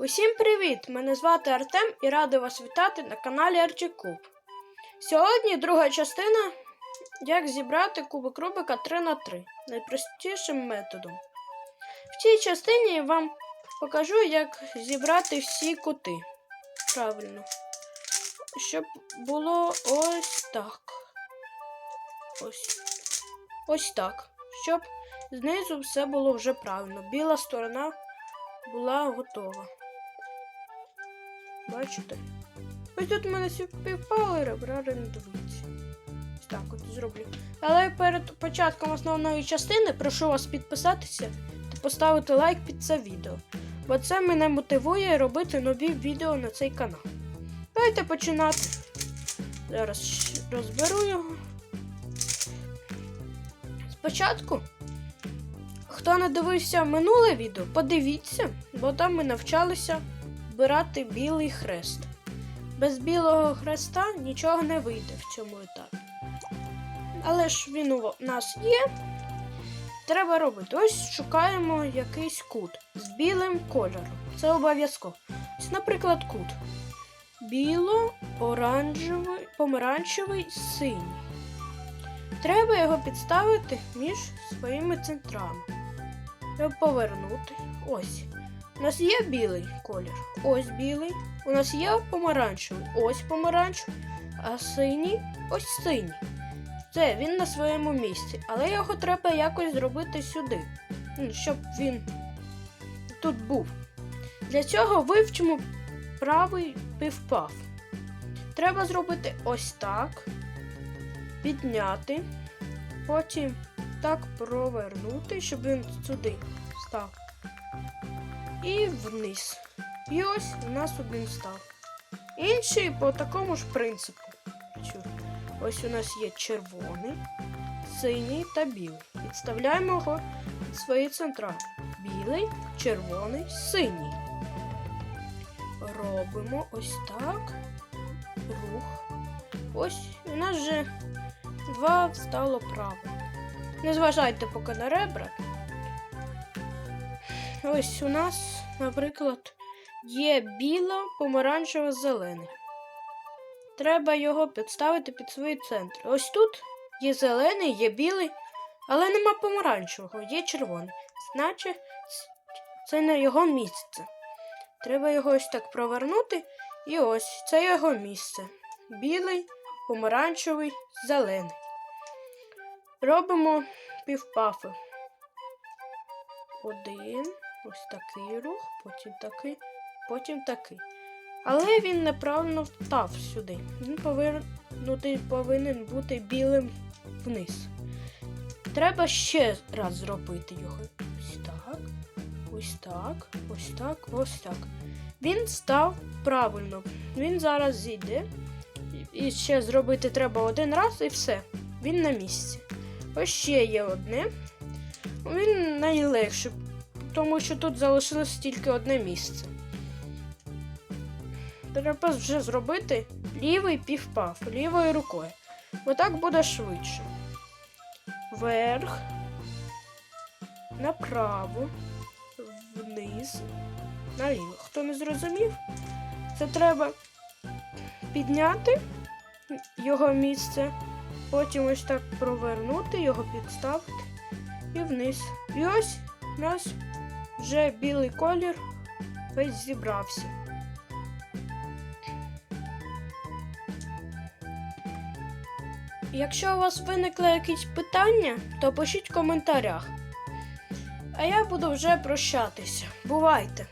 Усім привіт! Мене звати Артем і радий вас вітати на каналі Арчікуб. Сьогодні друга частина як зібрати кубик Рубика 3 на 3 найпростішим методом. В цій частині я вам покажу, як зібрати всі кути. Правильно. Щоб було ось так. Ось. Ось так. Щоб знизу все було вже правильно. Біла сторона була готова. Бачите? Ось тут в мене співпали ребра рендуються. Ось так от зроблю. Але перед початком основної частини прошу вас підписатися та поставити лайк під це відео. Бо це мене мотивує робити нові відео на цей канал. Давайте починати. Зараз розберу його. Спочатку, хто не дивився минуле відео, подивіться, бо там ми навчалися збирати білий хрест. Без білого хреста нічого не вийде в цьому етапі. Але ж він у нас є. Треба робити. Ось шукаємо якийсь кут з білим кольором. Це обов'язково. Наприклад, кут. Біло-оранжевий, помаранчевий, синій. Треба його підставити між своїми центрами. Треба повернути. Ось. У нас є білий колір. Ось білий. У нас є помаранчевий. Ось помаранчевий. А синій ось синій. Це він на своєму місці. Але його треба якось зробити сюди. ну, Щоб він тут був. Для цього вивчимо правий півпав. Треба зробити ось так. Підняти. Потім так провернути, щоб він сюди став. І вниз. І ось у нас один став. Інший по такому ж принципу. Ось у нас є червоний, синій та білий. Підставляємо його в свої центра. Білий, червоний, синій. Робимо ось так. Рух. Ось у нас вже два стало право. Не зважайте поки на ребра. Ось у нас, наприклад, є біло, помаранчево, зелене. Треба його підставити під свої центри. Ось тут є зелений, є білий, але нема помаранчевого, є червоний. Значить, це не його місце. Треба його ось так провернути. І ось це його місце. Білий, помаранчевий, зелений. Робимо півпафи. Один, ось такий рух, потім такий, потім такий. Але він неправильно встав сюди. Він повернутий повинен бути білим вниз. Треба ще раз зробити його. Ось так, ось так, ось так, ось так. Він став правильно. Він зараз зійде. І ще зробити треба один раз і все. Він на місці. Ось ще є одне. Він найлегший, тому що тут залишилось тільки одне місце. Треба вже зробити лівий півпав лівою рукою. Бо так буде швидше. Вверх, направо, вниз, наліво. Хто не зрозумів, це треба підняти його місце, потім ось так провернути, його підставити і вниз. І ось у нас вже білий колір весь зібрався. Якщо у вас виникли якісь питання, то пишіть в коментарях. А я буду вже прощатися. Бувайте!